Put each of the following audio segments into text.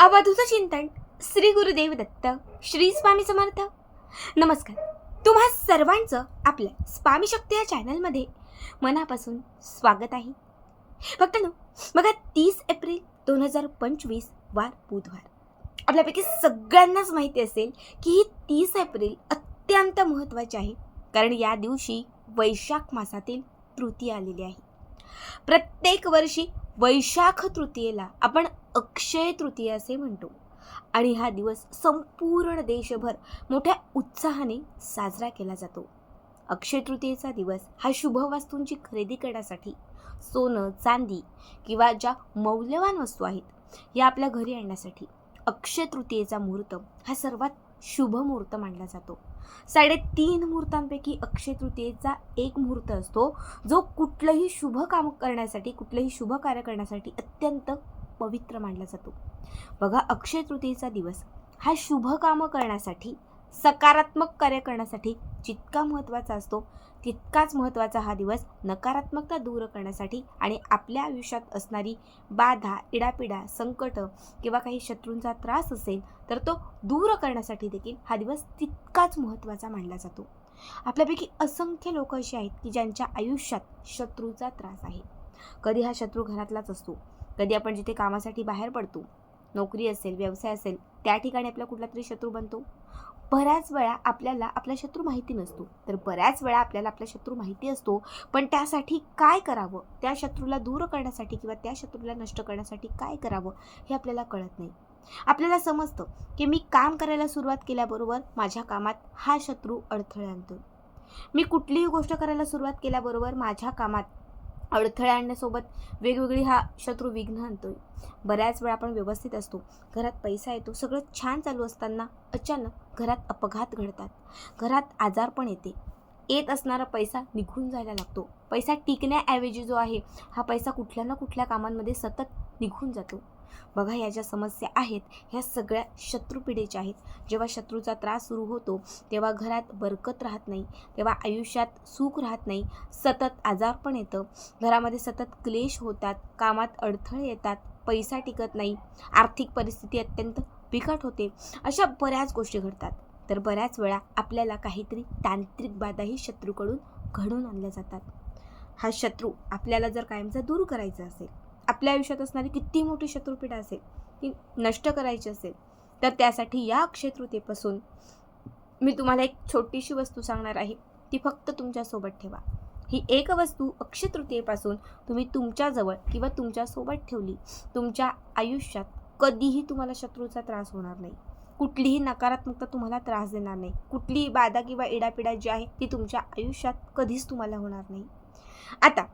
अवधूत चिंतन श्री गुरुदेव दत्त श्री स्वामी समर्थ. नमस्कार. तुम्हा सर्वांचं आपल्या स्वामी शक्ती या चॅनलमध्ये मनापासून स्वागत आहे. फक्त ना बघा तीस एप्रिल दोन हजार पंचवीस वार बुधवार. आपल्यापैकी सगळ्यांनाच माहिती असेल की ही तीस एप्रिल अत्यंत महत्त्वाची आहे. कारण या दिवशी वैशाख मासातील तृतीय आलेली आहे. प्रत्येक वर्षी वैशाख तृतीयेला आपण अक्षय तृतीय असे म्हणतो. आणि हा दिवस संपूर्ण देशभर मोठ्या उत्साहाने साजरा केला जातो. अक्षय तृतीयेचा दिवस हा शुभ वस्तूंची खरेदी करण्यासाठी सोनं चांदी किंवा ज्या मौल्यवान वस्तू आहेत या आपल्या घरी आणण्यासाठी अक्षय तृतीयेचा मुहूर्त हा सर्वात शुभ मुहूर्त मानला जातो. साडेतीन मुहूर्तांपैकी अक्षय तृतीयेचा एक मुहूर्त असतो जो कुठलंही शुभ काम करण्यासाठी कुठलंही शुभ कार्य करण्यासाठी अत्यंत पवित्र मानला जातो. बघा अक्षय तृतीयेचा दिवस. हा शुभ कामं करण्यासाठी सकारात्मक कार्य करण्यासाठी जितका महत्त्वाचा असतो तितकाच महत्त्वाचा हा दिवस नकारात्मकता दूर करण्यासाठी आणि आपल्या आयुष्यात असणारी बाधा इडापिडा संकट किंवा काही शत्रूंचा त्रास असेल तर तो दूर करण्यासाठी देखील हा दिवस तितकाच महत्त्वाचा मानला जातो. आपल्यापैकी असंख्य लोक अशी आहेत की ज्यांच्या आयुष्यात शत्रूचा त्रास आहे. कधी हा शत्रू घरातलाच असतो कधी आपण जिथे कामासाठी बाहेर पडतो नोकरी असेल व्यवसाय असेल त्या ठिकाणी आपला कुठला तरी शत्रू बनतो. बऱ्याच वेळा आपल्याला आपला शत्रू माहिती नसतो. तर बऱ्याच वेळा आपल्याला आपला शत्रू माहिती असतो. पण त्यासाठी काय करावं? त्या शत्रूला दूर करण्यासाठी किंवा त्या शत्रूला नष्ट करण्यासाठी काय करावं हे आपल्याला कळत नाही. आपल्याला समजतं की मी काम करायला सुरुवात केल्याबरोबर माझ्या कामात हा शत्रू अडथळा आणतो मी कुठलीही गोष्ट करायला सुरुवात केल्याबरोबर माझ्या कामात अडथळे आणण्यासोबत वेगवेगळी हा शत्रू विघ्न आणतोय. बऱ्याच वेळा आपण व्यवस्थित असतो. घरात पैसा येतो. सगळं छान चालू असताना अचानक घरात अपघात घडतात. घरात आजारपण येते. येत असणारा पैसा निघून जायला लागतो. पैसा टिकण्याऐवजी जो आहे हा पैसा कुठल्या ना कुठल्या कामांमध्ये सतत निघून जातो. बघा ह्या ज्या समस्या आहेत ह्या सगळ्या शत्रुपिढीच्या आहेत. जेव्हा शत्रूचा त्रास सुरू होतो तेव्हा घरात बरकत राहत नाही तेव्हा आयुष्यात सुख राहत नाही सतत आजार पण येतं. घरामध्ये सतत क्लेश होतात कामात अडथळे येतात पैसा टिकत नाही आर्थिक परिस्थिती अत्यंत बिकट होते अशा बऱ्याच गोष्टी घडतात. तर बऱ्याच वेळा आपल्याला काहीतरी तांत्रिक बाधाही शत्रूकडून घडून आणल्या जातात. हा शत्रू आपल्याला जर कायमचा दूर करायचा असेल आपल्या आयुष्यात असणारी किती मोठी शत्रुपीठा असेल ती नष्ट करायची असेल तर त्यासाठी या अक्षयतृतीपासून मी तुम्हाला एक छोटीशी वस्तू सांगणार आहे. ती फक्त तुमच्यासोबत ठेवा. ही एक वस्तू अक्षयतृतीयेपासून तुम्ही तुमच्याजवळ किंवा तुमच्यासोबत ठेवली तुमच्या आयुष्यात कधीही तुम्हाला शत्रूचा त्रास होणार नाही. कुठलीही नकारात्मकता तुम्हाला त्रास देणार नाही. कुठलीही बाधा किंवा इडापिडा जी आहे ती तुमच्या आयुष्यात कधीच तुम्हाला होणार नाही. आता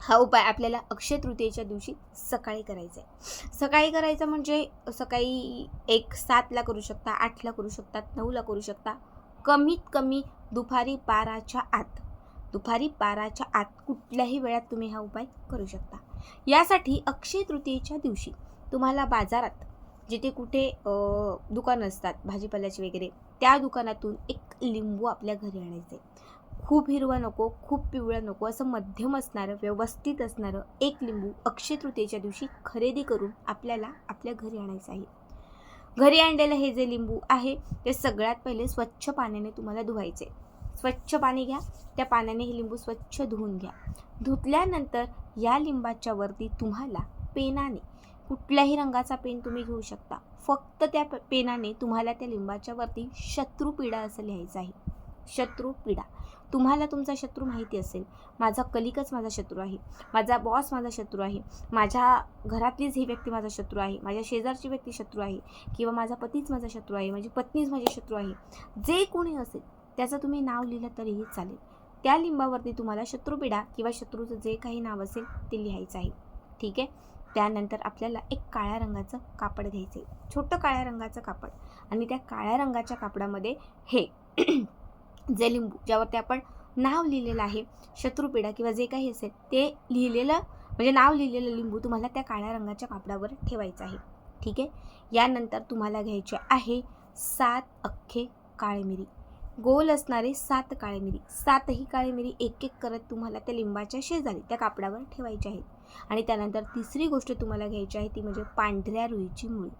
हा उपाय आपल्याला अक्षय तृतीयेच्या दिवशी सकाळी करायचा आहे. सकाळी करायचं म्हणजे सकाळी एक सातला करू शकता आठला करू शकता नऊला करू शकता. कमीत कमी दुपारी बाराच्या आत दुपारी बाराच्या आत कुठल्याही वेळात तुम्ही हा उपाय करू शकता. यासाठी अक्षय तृतीयेच्या दिवशी तुम्हाला बाजारात जिथे कुठे दुकानं असतात भाजीपाल्याचे वगैरे त्या दुकानातून एक लिंबू आपल्या घरी आणायचे खूप हिरवा नको खूप पिवळं नको असं मध्यम असणारं व्यवस्थित असणारं एक लिंबू अक्षय तृतीयेच्या दिवशी खरेदी करून आपल्याला आपल्या घरी आणायचं आहे. घरी आणलेलं हे जे लिंबू आहे ते सगळ्यात पहिले स्वच्छ पाण्याने तुम्हाला धुवायचे स्वच्छ पाणी घ्या त्या पाण्याने हे लिंबू स्वच्छ धुवून घ्या. धुतल्यानंतर या लिंबाच्या वरती तुम्हाला पेनाने कुठल्याही रंगाचा पेन तुम्ही घेऊ शकता फक्त त्या पेनाने तुम्हाला त्या लिंबाच्या वरती शत्रुपीडा असं लिहायचं आहे. शत्रुपीडा. तुम्हाला तुमचा शत्रू माहिती असेल. माझा कलिकच माझा शत्रू आहे. माझा बॉस माझा शत्रू आहे. माझ्या घरातलीच ही व्यक्ती माझा शत्रू आहे. माझ्या शेजारची व्यक्ती शत्रू आहे. किंवा माझा पतीच माझा शत्रू आहे. माझी पत्नीच माझी शत्रू आहे. जे कोणी असेल त्याचं तुम्ही नाव लिहिलं तरीही चालेल. त्या लिंबावरती तुम्हाला शत्रुपिडा किंवा शत्रूचं जे काही नाव असेल ते लिहायचं आहे. ठीक आहे? त्यानंतर आपल्याला एक काळ्या रंगाचं कापड घ्यायचं आहे छोटं काळ्या रंगाचं कापड. आणि त्या काळ्या रंगाच्या कापडामध्ये हे जे लिंबू ज्यावरती आपण नाव लिहिलेलं आहे शत्रुपीडा किंवा जे काही असेल ते लिहिलेलं म्हणजे नाव लिहिलेलं लिंबू तुम्हाला त्या काळ्या रंगाच्या कापडावर ठेवायचं आहे. ठीक आहे? यानंतर तुम्हाला घ्यायचे आहे सात अख्खे काळे मिरी गोल असणारे सात काळे मिरी सातही काळे मिरी एक एक करत तुम्हाला त्या लिंबाच्या शेजारी त्या कापडावर ठेवायचे आहेत. आणि त्यानंतर तिसरी गोष्ट तुम्हाला घ्यायची आहे ती म्हणजे पांढऱ्या रुईची मुळी.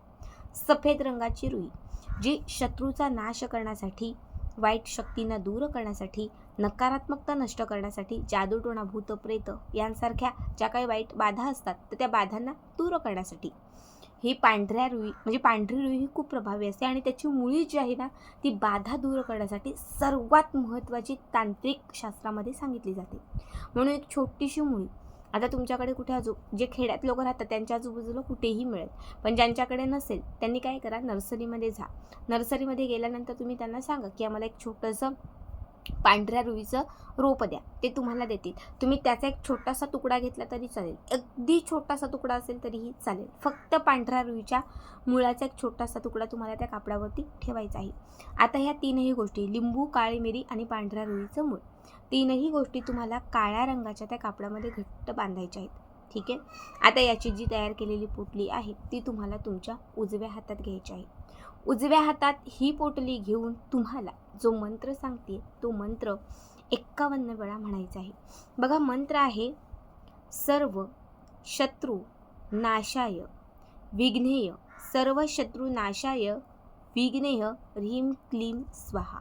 सफेद रंगाची रुई जी शत्रूचा नाश करण्यासाठी वाईट शक्तींना दूर करण्यासाठी नकारात्मकता नष्ट करण्यासाठी जादूटोणा भूत प्रेत यांसारख्या ज्या काही वाईट बाधा असतात तर त्या बाधांना दूर करण्यासाठी. ही पांढऱ्या रुई म्हणजे पांढरी रुई ही खूप प्रभावी असते आणि त्याची मुळी जी आहे ना ती बाधा दूर करण्यासाठी सर्वात महत्त्वाची तांत्रिक शास्त्रामध्ये सांगितली जाते. म्हणून एक छोटीशी मुळी आता तुमच्याकडे कुठे आजू जे खेड्यात लोक राहतात त्यांच्या आजूबाजूला कुठेही मिळेल पण ज्यांच्याकडे नसेल त्यांनी काय करा नर्सरीमध्ये जा. नर्सरीमध्ये गेल्यानंतर तुम्ही त्यांना सांगा की आम्हाला एक छोटंसं पांढऱ्या रुईचं रोप द्या. ते तुम्हाला देतील. तुम्ही त्याचा एक छोटासा तुकडा घेतला तरी चालेल. अगदी छोटासा तुकडा असेल तरीही चालेल. फक्त पांढऱ्या रुईच्या मुळाचा एक छोटासा तुकडा तुम्हाला त्या कापडावरती ठेवायचा आहे. आता ह्या तीनही गोष्टी लिंबू काळी मिरी आणि पांढऱ्या रुईचं मूळ तीनही गोष्टी तुम्हाला काळ्या रंगाच्या त्या कापडामध्ये घट्ट बांधायच्या आहेत. ठीक आहे? आता याची जी तयार केलेली पुटली आहे ती तुम्हाला तुमच्या उजव्या हातात घ्यायची आहे. उजव्या हातात ही पोटली घेऊन तुम्हाला जो मंत्र सांगते तो मंत्र एक्कावन्न वेळा म्हणायचा आहे. बघा मंत्र आहे सर्व शत्रू नाशाय विघ्नेय सर्व शत्रू नाशाय विघ्नेय ह्रीम क्लीम स्वाहा.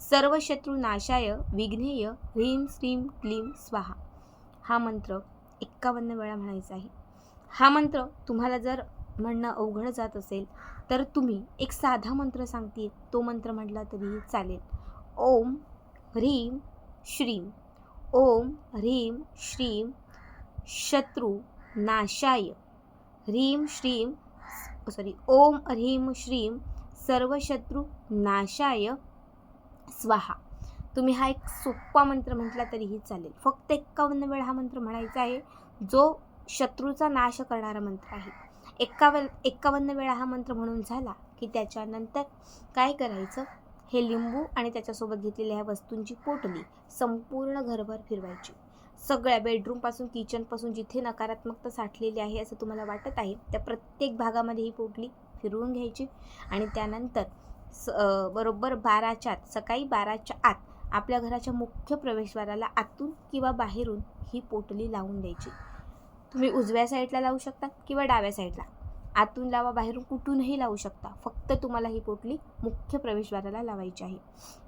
सर्व शत्रू नाशाय विघ्नेय ह्रीम श्रीम क्लीम स्वाहा. हा मंत्र एक्कावन्न वेळा म्हणायचा आहे. हा मंत्र तुम्हाला जर म्हणणं अवघड जात असेल तर तुम्ही एक साधा मंत्र सांगते तो मंत्र म्हटला तरीही चालेल. ओम ह्रीम श्रीम ओम ह्रीम श्रीम शत्रू नाशाय. ह्रीम श्रीम सॉरी ओम ह्रीम श्रीम सर्व शत्रू नाशाय. स्वाहा. तुम्ही हा एक सोप्पा मंत्र म्हटला तरीही चालेल. फक्त एक्कावन्न वेळा हा मंत्र म्हणायचा आहे जो शत्रूचा नाश करणारा मंत्र आहे. एक्कावन्न एक्कावन्न वेळा हा मंत्र म्हणून झाला की त्याच्यानंतर काय करायचं? हे लिंबू आणि त्याच्यासोबत घेतलेल्या ह्या वस्तूंची पोटली संपूर्ण घरभर फिरवायची. सगळ्या बेडरूमपासून किचनपासून जिथे नकारात्मकता साठलेली आहे असं तुम्हाला वाटत आहे त्या प्रत्येक भागामध्ये ही पोटली फिरवून घ्यायची आणि त्यानंतर स बरोबर बाराच्या आत सकाळी बाराच्या आत आपल्या घराच्या मुख्य प्रवेशद्वाराला आतून किंवा बाहेरून ही पोटली लावून द्यायची. तुम्ही उजव्या साईडला लावू शकता किंवा डाव्या साईडला. आतून लावा बाहेरून कुठूनही लावू शकता. फक्त तुम्हाला ही पोटली मुख्य प्रवेशद्वाराला लावायची आहे.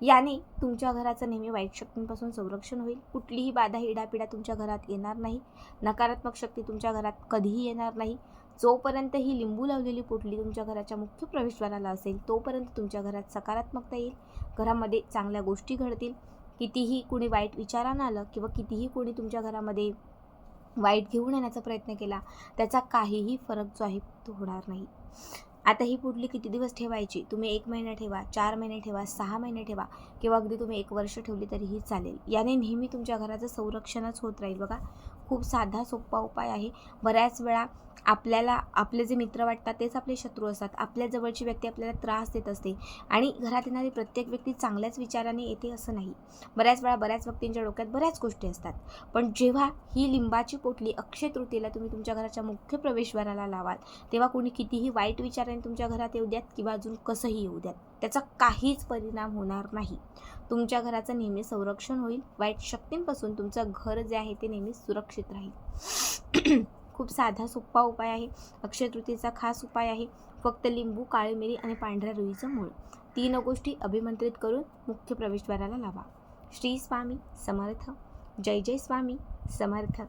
याने तुमच्या घराचं नेहमी वाईट शक्तींपासून संरक्षण होईल. कुठलीही बाधा इडापिडा तुमच्या घरात येणार नाही. नकारात्मक शक्ती तुमच्या घरात कधीही येणार नाही. जोपर्यंत ही लिंबू लावलेली पोटली तुमच्या घराच्या मुख्य प्रवेशद्वाराला असेल तोपर्यंत तुमच्या घरात सकारात्मकता येईल. घरामध्ये चांगल्या गोष्टी घडतील. कितीही कुणी वाईट विचारानं आलं किंवा कितीही कोणी तुमच्या घरामध्ये वाईट घेऊन येण्याचा प्रयत्न केला त्याचा काहीही फरक जो आहे तो होणार नाही. आता ही पुढली किती दिवस ठेवायची? तुम्ही एक महिना ठेवा चार महिने ठेवा सहा महिने ठेवा किंवा अगदी तुम्ही एक वर्ष ठेवली तरीही चालेल. याने नेहमी तुमच्या घराचं संरक्षणच होत राहील बघा. खूप साधा सोपा उपाय आहे. बऱ्याच वेळा आपल्याला आपले जे मित्र वाटतात तेच आपले शत्रू असतात. आपल्या जवळची व्यक्ती आपल्याला त्रास देत असते. आणि घरात येणारी प्रत्येक व्यक्ती चांगल्याच विचाराने येते असं नाही. बऱ्याच वेळा बऱ्याच व्यक्तींच्या डोक्यात बऱ्याच गोष्टी असतात. पण जेव्हा ही लिंबाची पोटली अक्षय तृतीयेला तुम्ही तुमच्या घराच्या मुख्य प्रवेशद्वाराला लावाल तेव्हा कोणी कितीही वाईट विचाराने तुमच्या घरात येऊ द्यात किंवा अजून कसंही येऊ द्यात. त्याचा काहीच परिणाम होणार नाही. तुमच्या घराचं नेहमी संरक्षण होईल. वाईट शक्तींपासून तुमचं घर जे आहे ते नेहमी सुरक्षित राहील. खूप साधा सोपा उपाय आहे. अक्षय तृतीयेचा खास उपाय आहे. फक्त लिंबू काळी मिरी आणि पांढऱ्या रुईचं मूळ. तीन गोष्टी अभिमंत्रित करून मुख्य प्रवेशद्वाराला लावा. श्री स्वामी समर्थ. जय जय स्वामी समर्थ.